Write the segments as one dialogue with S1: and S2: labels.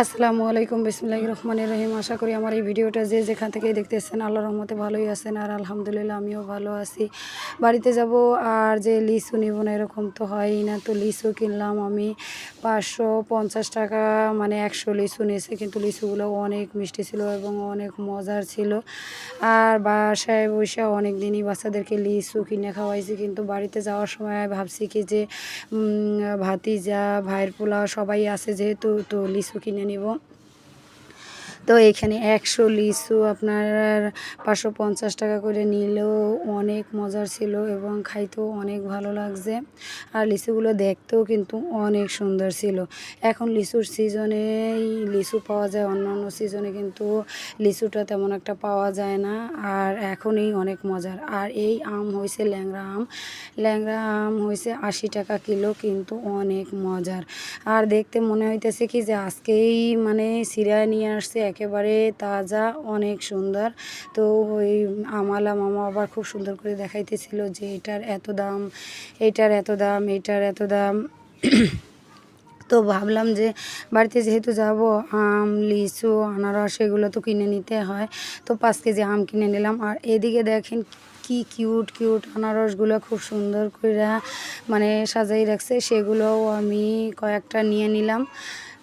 S1: আসসালামু আলাইকুম বিসমুল্লাহ রহমানের রহিম। আশা করি আমার এই ভিডিওটা যে যেখান থেকে দেখতেছেন, আল্লাহর রহমতে ভালোই আছেন আর আলহামদুলিল্লাহ আমিও ভালো আছি। বাড়িতে যাব আর যে লিচু নিব না, এরকম তো হয়ই না। তো লিচু কিনলাম আমি পাঁচশো পঞ্চাশ টাকা মানে একশো লিচু নিয়েছে, কিন্তু লিচুগুলো অনেক মিষ্টি ছিল এবং অনেক মজার ছিল। আর বাসায় বসে অনেক দিনই বাচ্চাদেরকে লিচু কিনে খাওয়াইছি, কিন্তু বাড়িতে যাওয়ার সময় ভাবছি কি যে ভাতিজা, ভাইয়ের পোলা সবাই আছে যেহেতু, তো লিচু কিনে নিব। তো এখানে একশো লিচু আপনার পাঁচশো পঞ্চাশ টাকা করে নিলেও অনেক মজার ছিল এবং খাইতেও অনেক ভালো লাগছে। আর লিচুগুলো দেখতেও কিন্তু অনেক সুন্দর ছিল। এখন লিচুর সিজনেই লিচু পাওয়া যায়, অন্যান্য সিজনে কিন্তু লিচুটা তেমন একটা পাওয়া যায় না। আর এখনই অনেক মজার। আর এই আম হয়েছে ল্যাংরা আম। ল্যাংরা আম হয়েছে আশি টাকা কিলো, কিন্তু অনেক মজার। আর দেখতে মনে হইতেছে কি যে আজকেই মানে সিরিয়া নিয়ে আসছে একেবারে তাজা, অনেক সুন্দর। তো ওই আমালা মামা আবার খুব সুন্দর করে দেখাইতেছিল যে এটার এত দাম, এটার এত দাম, এটার এত দাম। তো ভাবলাম যে বাড়িতে যেহেতু যাব, আম, লিচু, আনারস এগুলো তো কিনে নিতে হয়। তো পাঁচ কেজি আম কিনে নিলাম। আর এদিকে দেখেন কি কিউট কিউট আনারসগুলো খুব সুন্দর করে মানে সাজাই রাখছে। সেগুলোও আমি কয়েকটা নিয়ে নিলাম।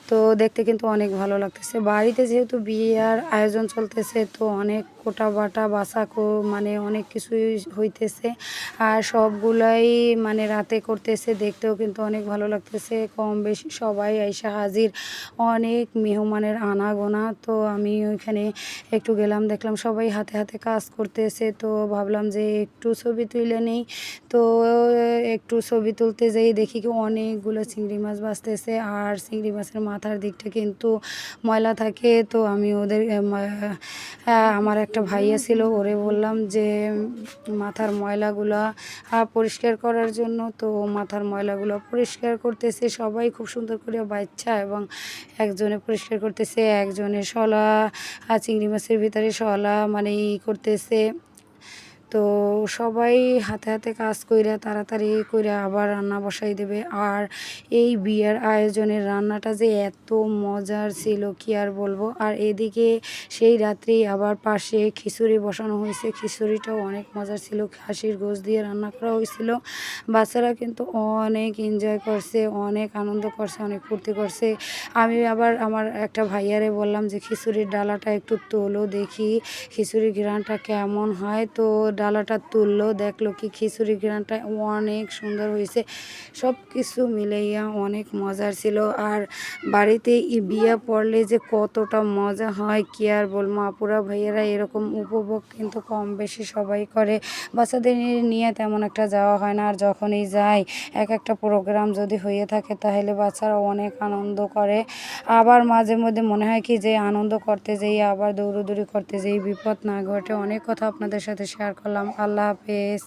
S1: তো দেখতে কিন্তু অনেক ভালো লাগতেছে। বাড়িতে যেহেতু বিয়ের আয়োজন চলতেছে তো অনেক কোটা বাটা বাসা কো- মানে অনেক কিছুই হইতেছে। আর সবগুলাই মানে রাতে করতেছে, দেখতেও কিন্তু অনেক ভালো লাগতেছে। কম বেশি সবাই আইসা হাজির। অনেক মেহমানের আনাগোনা। তো আমি ওইখানে একটু গেলাম, দেখলাম সবাই হাতে হাতে কাজ করতেছে। তো ভাবলাম যে একটু ছবি তুলে নেই। তো একটু ছবি তুলতে যাই, দেখি কি অনেকগুলো চিংড়ি মাছ বাঁচতেছে। আর চিংড়ি মাছের মাথার দিকটা কিন্তু ময়লা থাকে। তো আমি ওদের আমার একটা ভাইয়া ছিল, ওরে বললাম যে, মাথার ময়লাগুলা পরিষ্কার করার জন্য। তো মাথার ময়লাগুলো পরিষ্কার করতেছে, সবাই খুব সুন্দর করে বাচ্চা এবং একজনে পরিষ্কার করতেছে, একজনে শলা চিংড়ি মাছের ভিতরে শলা মানে ই করতেছে। তো সবাই হাতে হাতে কাজ কইরা তাড়াতাড়ি কইরা আবার রান্না বসাই দেবে। আর এই বিয়ের আয়োজনের রান্নাটা যে এত মজার ছিল, কি আর বলব? আর এদিকে সেই রাত্রি আবার পাশে খিচুড়ি বসানো হয়েছে। খিচুড়িটাও অনেক মজার ছিল, খাসির গোশ দিয়ে রান্না করা হয়েছিল। বাচ্চারা কিন্তু অনেক এনজয় করছে, অনেক আনন্দ করছে, অনেক ফুর্তি করছে। আমি আবার আমার একটা ভাইয়ারে বললাম যে, খিচুড়ির ডালাটা একটু তোলো দেখি, খিচুড়ির ঘ্রাণটা কেমন হয়? তো ডালাটা তুললো, দেখল কি খিচুড়ি ঘ্রাণটা অনেক সুন্দর হয়েছে। সব কিছু মিলাইয়া অনেক মজার ছিল। আর বাড়িতে বিয়ে পড়লে যে কতটা মজা হয়, কি আর বলব? আপুরা, ভাইয়েরা এরকম উপভোগ কিন্তু কম বেশি সবাই করে। বাচ্চাদের নিয়ে তেমন একটা যাওয়া হয় না। আর যখনই যাই, এক একটা প্রোগ্রাম যদি হয়ে থাকে, তাহলে বাচ্চারা অনেক আনন্দ করে। আবার মাঝে মধ্যে মনে হয় কি যে আনন্দ করতে যাই, আবার দৌড়োদৌড়ি করতে যাই, বিপদ না ঘটে। অনেক কথা আপনাদের সাথে শেয়ার করলাম। আল্লাহ হাফেজ।